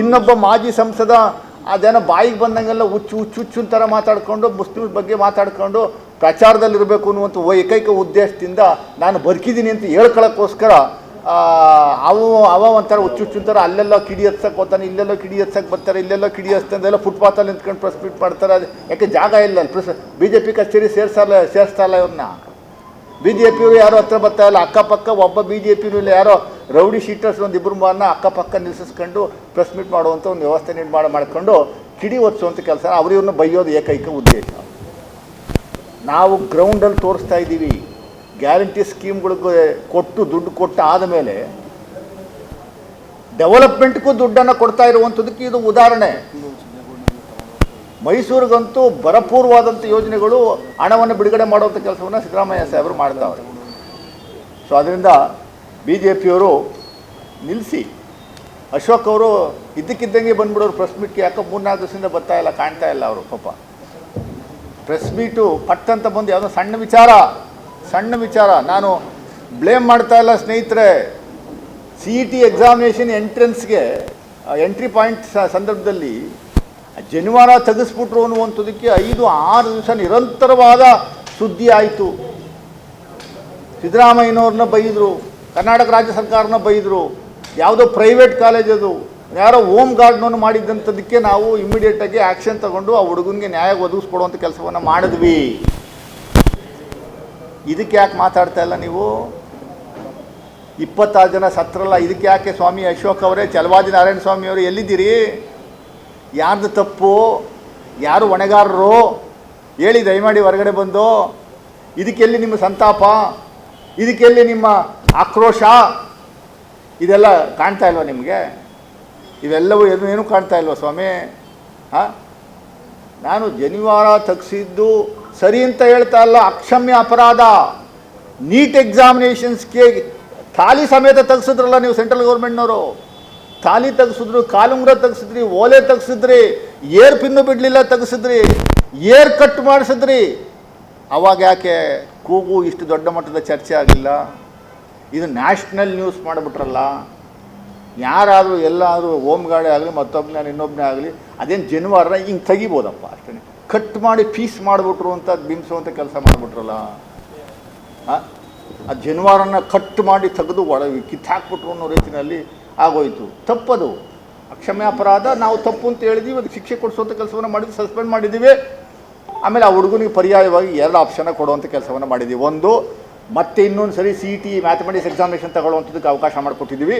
ಇನ್ನೊಬ್ಬ ಮಾಜಿ ಸಂಸದ ಅದೇನೋ ಬಾಯಿಗೆ ಬಂದಂಗೆಲ್ಲ ಹುಚ್ಚು ಹುಚ್ಚು ಹುಚ್ಚು ಥರ ಮಾತಾಡ್ಕೊಂಡು, ಮುಸ್ಲಿಮ್ ಬಗ್ಗೆ ಮಾತಾಡ್ಕೊಂಡು ಪ್ರಚಾರದಲ್ಲಿರಬೇಕು ಅನ್ನುವಂಥ ಏಕೈಕ ಉದ್ದೇಶದಿಂದ ನಾನು ಬದುಕಿದ್ದೀನಿ ಅಂತ ಹೇಳ್ಕೊಳ್ಳೋಕ್ಕೋಸ್ಕರ ಅವು, ಅವ ಒಂಥರ ಹುಚ್ಚು ಹುಚ್ಚು ಥರ ಅಲ್ಲೆಲ್ಲ ಕಿಡಿ ಹತ್ಸಕ್ಕೆ ಹೋಗ್ತಾನೆ, ಇಲ್ಲೆಲ್ಲ ಕಿಡಿ ಹತ್ಸಕ್ಕೆ ಬರ್ತಾರೆ, ಇಲ್ಲೆಲ್ಲ ಕಿಡಿ ಹಚ್ತಂದೆಲ್ಲ ಫುಟ್ಪಾತಲ್ಲಿ ನಿಂತ್ಕೊಂಡು ಪ್ರೆಸ್ ಮೀಟ್ ಮಾಡ್ತಾರೆ. ಅದು ಯಾಕೆ ಜಾಗ ಇಲ್ಲ ಅಲ್ಲಿ? ಪ್ರೆಸ್ ಬಿ ಜೆ ಪಿ ಕಚೇರಿ ಸೇರ್ಸಲ್ಲ ಸೇರಿಸ್ತಾ ಇಲ್ಲ ಇವ್ರನ್ನ. ಬಿ ಜೆ ಪಿಯವರು ಯಾರೋ ಹತ್ರ ಬರ್ತಾ ಇಲ್ಲ. ಅಕ್ಕಪಕ್ಕ ಒಬ್ಬ ಬಿ ಜೆ ಪಿ ಯಾರೋ ರೌಡಿ ಶೀಟರ್ಸ್ ಒಂದು ಇಬ್ಬರು ಮಾರನ್ನ ಅಕ್ಕಪಕ್ಕ ನಿಲ್ಲಿಸ್ಕೊಂಡು ಪ್ರೆಸ್ ಮೀಟ್ ಮಾಡುವಂಥ ಒಂದು ವ್ಯವಸ್ಥೆ ನಿರ್ಮಾಣ ಮಾಡಿಕೊಂಡು ಕಿಡಿ ಒತ್ಸುವಂಥ ಕೆಲಸ. ಅವ್ರು ಇವ್ರನ್ನ ಬೈಯೋದು ಏಕೈಕ ಉದ್ದೇಶ. ನಾವು ಗ್ರೌಂಡಲ್ಲಿ ತೋರಿಸ್ತಾ ಇದ್ದೀವಿ. ಗ್ಯಾರಂಟಿ ಸ್ಕೀಮ್ಗಳಿಗೆ ಕೊಟ್ಟು ದುಡ್ಡು ಕೊಟ್ಟು ಆದಮೇಲೆ ಡೆವಲಪ್ಮೆಂಟ್ಗೂ ದುಡ್ಡನ್ನು ಕೊಡ್ತಾ ಇರುವಂಥದ್ದಕ್ಕೆ ಇದು ಉದಾಹರಣೆ. ಮೈಸೂರಿಗಂತೂ ಭರಪೂರ್ವಾದಂಥ ಯೋಜನೆಗಳು ಹಣವನ್ನು ಬಿಡುಗಡೆ ಮಾಡುವಂಥ ಕೆಲಸವನ್ನು ಸಿದ್ದರಾಮಯ್ಯ ಸಾಹೇಬರು ಮಾಡ್ತಾವ್ರೆ. ಸೊ ಅದರಿಂದ ಬಿ ಜೆ ಪಿಯವರು ನಿಲ್ಲಿಸಿ. ಅಶೋಕ್ ಅವರು ಇದ್ದಕ್ಕಿದ್ದಂಗೆ ಬಂದ್ಬಿಡೋರು ಪ್ರೆಸ್ ಮೀಟ್ಗೆ ಯಾಕೋ ಮೂರ್ನಾಲ್ಕು ದಿವಸದಿಂದ ಬರ್ತಾ ಇಲ್ಲ, ಕಾಣ್ತಾ ಇಲ್ಲ ಅವರು ಪಾಪ. ಪ್ರೆಸ್ ಮೀಟು ಪಟ್ಟಂತ ಬಂದು ಯಾವುದೋ ಸಣ್ಣ ವಿಚಾರ ಸಣ್ಣ ವಿಚಾರ. ನಾನು ಬ್ಲೇಮ್ ಮಾಡ್ತಾ ಇಲ್ಲ ಸ್ನೇಹಿತರೆ. ಸಿ ಇ ಟಿ ಎಕ್ಸಾಮಿನೇಷನ್ ಎಂಟ್ರೆನ್ಸ್ಗೆ ಎಂಟ್ರಿ ಪಾಯಿಂಟ್ ಸಂದರ್ಭದಲ್ಲಿ ಜನಿವಾರ ತೆಗೆಸ್ಬಿಟ್ರು ಅನ್ನುವಂಥದ್ದಕ್ಕೆ ಐದು ಆರು ದಿವಸ ನಿರಂತರವಾದ ಸುದ್ದಿ ಆಯಿತು. ಸಿದ್ದರಾಮಯ್ಯನವ್ರನ್ನ ಬೈದರು, ಕರ್ನಾಟಕ ರಾಜ್ಯ ಸರ್ಕಾರನ ಬೈದರು, ಯಾವುದೋ ಪ್ರೈವೇಟ್ ಕಾಲೇಜ್ ಅದು, ಯಾರೋ ಹೋಮ್ ಗಾರ್ಡ್ನನ್ನು ಮಾಡಿದ್ದಂಥದ್ದಕ್ಕೆ ನಾವು ಇಮಿಡಿಯೇಟಾಗಿ ಆ್ಯಕ್ಷನ್ ತಗೊಂಡು ಆ ಹುಡುಗನಿಗೆ ನ್ಯಾಯ ಒದಗಿಸ್ಕೊಡುವಂಥ ಕೆಲಸವನ್ನು ಮಾಡಿದ್ವಿ. ಇದಕ್ಕೆ ಯಾಕೆ ಮಾತಾಡ್ತಾ ಇಲ್ಲ ನೀವು? ಇಪ್ಪತ್ತಾರು ಜನ ಸತ್ರಲ್ಲ, ಇದಕ್ಕೆ ಯಾಕೆ ಸ್ವಾಮಿ ಅಶೋಕ್ ಅವರೇ, ಚಲವಾದಿ ನಾರಾಯಣ ಸ್ವಾಮಿ ಅವರು ಎಲ್ಲಿದ್ದೀರಿ? ಯಾರ್ದು ತಪ್ಪು, ಯಾರು ಹೊಣೆಗಾರರು ಹೇಳಿ ದಯಮಾಡಿ ಹೊರಗಡೆ ಬಂದು, ಇದಕ್ಕೆಲ್ಲಿ ನಿಮ್ಮ ಸಂತಾಪ, ಇದಕ್ಕೆಲ್ಲಿ ನಿಮ್ಮ ಆಕ್ರೋಶ, ಇದೆಲ್ಲ ಕಾಣ್ತಾ ಇಲ್ವಾ ನಿಮಗೆ? ಇವೆಲ್ಲವೂ ಏನು, ಏನೂ ಕಾಣ್ತಾ ಇಲ್ವಾ ಸ್ವಾಮಿ? ಹಾಂ? ನಾನು ಜನಿವಾರ ತೆಗ್ಸಿದ್ದು ಸರಿ ಅಂತ ಹೇಳ್ತಾ ಇಲ್ಲ ಅಕ್ಷಮ್ಯ ಅಪರಾಧ. ನೀಟ್ ಎಕ್ಸಾಮಿನೇಷನ್ಸ್ಗೆ ಖಾಲಿ ಸಮೇತ ತಗ್ಸಿದ್ರಲ್ಲ ನೀವು ಸೆಂಟ್ರಲ್ ಗೌರ್ಮೆಂಟ್ನವರು. ಖಾಲಿ ತೆಗೆಸಿದ್ರು ಕಾಲುಂಗ್ರ ತೆಗ್ಸಿದ್ರಿ ಓಲೆ ತೆಗೆಸಿದ್ರಿ ಏರ್ ಪಿನ್ನು ಬಿಡಲಿಲ್ಲ ತೆಗ್ಸಿದ್ರಿ ಏರ್ ಕಟ್ ಮಾಡಿಸಿದ್ರಿ ಅವಾಗ ಯಾಕೆ ಕೂಗು ಇಷ್ಟು ದೊಡ್ಡ ಮಟ್ಟದ ಚರ್ಚೆ ಆಗಲಿಲ್ಲ ಇದು ನ್ಯಾಷನಲ್ ನ್ಯೂಸ್ ಮಾಡಿಬಿಟ್ರಲ್ಲ ಯಾರಾದರೂ ಎಲ್ಲಾದರೂ ಹೋಮ್ ಗಾಡಿ ಆಗಲಿ ಮತ್ತೊಬ್ಬನೇ ಇನ್ನೊಬ್ಬನೇ ಆಗಲಿ ಅದೇನು ಜನಿವಾರನ ಹಿಂಗೆ ತೆಗಿಬೋದಪ್ಪ ಅಷ್ಟೇ ಕಟ್ ಮಾಡಿ ಪೀಸ್ ಮಾಡಿಬಿಟ್ರು ಅಂತ ಬಿಂಬಿಸುವಂಥ ಕೆಲಸ ಮಾಡಿಬಿಟ್ರಲ್ಲ ಆ ಜನಿವಾರನ ಕಟ್ ಮಾಡಿ ತೆಗೆದು ಒಳ ಕಿತ್ತಾಕ್ಬಿಟ್ರು ಅನ್ನೋ ರೀತಿಯಲ್ಲಿ ಆಗೋಯ್ತು. ತಪ್ಪದು. ಅಕ್ಷಮ್ಯ ಅಪರಾಧ, ನಾವು ತಪ್ಪು ಅಂತ ಹೇಳಿದೀವಿ, ಅದಕ್ಕೆ ಶಿಕ್ಷೆ ಕೊಡಿಸುವಂಥ ಕೆಲಸವನ್ನು ಮಾಡಿದ್ವಿ, ಸಸ್ಪೆಂಡ್ ಮಾಡಿದ್ದೀವಿ ಆಮೇಲೆ ಆ ಹುಡುಗನಿಗೆ ಪರ್ಯಾಯವಾಗಿ ಎರಡು ಆಪ್ಷನ್ನ ಕೊಡುವಂಥ ಕೆಲಸವನ್ನು ಮಾಡಿದ್ದೀವಿ ಒಂದು, ಮತ್ತೆ ಇನ್ನೊಂದು ಸರಿ ಸಿ ಟಿ ಮ್ಯಾಥಮೆಟಿಕ್ಸ್ ಎಕ್ಸಾಮಿನೇಷನ್ ತಗೊಳ್ಳುವಂಥದ್ದಕ್ಕೆ ಅವಕಾಶ ಮಾಡಿಕೊಟ್ಟಿದ್ದೀವಿ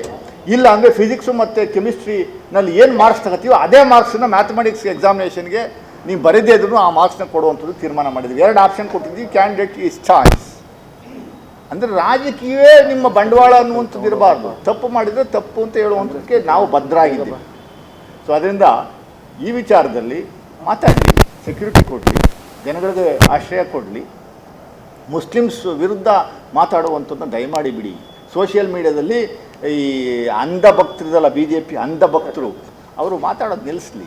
ಇಲ್ಲ ಅಂದರೆ ಫಿಸಿಕ್ಸು ಮತ್ತು ಕೆಮಿಸ್ಟ್ರಿನಲ್ಲಿ ಏನು ಮಾರ್ಕ್ಸ್ ತಗೋತೀವೋ ಅದೇ ಮಾರ್ಕ್ಸನ್ನ ಮ್ಯಾಥಮೆಟಿಕ್ಸ್ ಎಕ್ಸಾಮಿನೇಷನ್ಗೆ ನೀವು ಬರೆದೇ ಇದ್ರೂ ಆ ಮಾರ್ಕ್ಸ್ನ ಕೊಡುವಂಥದ್ದು ತೀರ್ಮಾನ ಮಾಡಿದ್ವಿ. ಎರಡು ಆಪ್ಷನ್ ಕೊಟ್ಟಿದ್ದೀವಿ ಕ್ಯಾಂಡಿಡೇಟ್ ಈಸ್ ಚಾಯ್ಸ್ ಅಂದರೆ ರಾಜಕೀಯವೇ ನಿಮ್ಮ ಬಂಡವಾಳ ಅನ್ನುವಂಥದ್ದು ಇರಬಾರ್ದು. ತಪ್ಪು ಮಾಡಿದರೆ ತಪ್ಪು ಅಂತ ಹೇಳುವಂಥದ್ದಕ್ಕೆ ನಾವು ಭದ್ರಾಗಿದ್ದೀವಿ. ಸೊ ಅದರಿಂದ ಈ ವಿಚಾರದಲ್ಲಿ ಮಾತಾಡಲಿ ಸೆಕ್ಯೂರಿಟಿ ಕೊಡಲಿ, ಜನಗಳಿಗೆ ಆಶ್ರಯ ಕೊಡಲಿ, ಮುಸ್ಲಿಮ್ಸ್ ವಿರುದ್ಧ ಮಾತಾಡುವಂಥದ್ದನ್ನ ದಯಮಾಡಿ ಬಿಡಿ. ಸೋಷಿಯಲ್ ಮೀಡಿಯಾದಲ್ಲಿ ಈ ಅಂಧ ಭಕ್ತರಿದಲ್ಲ ಬಿ ಜೆ ಪಿ ಅಂಧ ಭಕ್ತರು ಅವರು ಮಾತಾಡೋದು ನಿಲ್ಲಿಸ್ಲಿ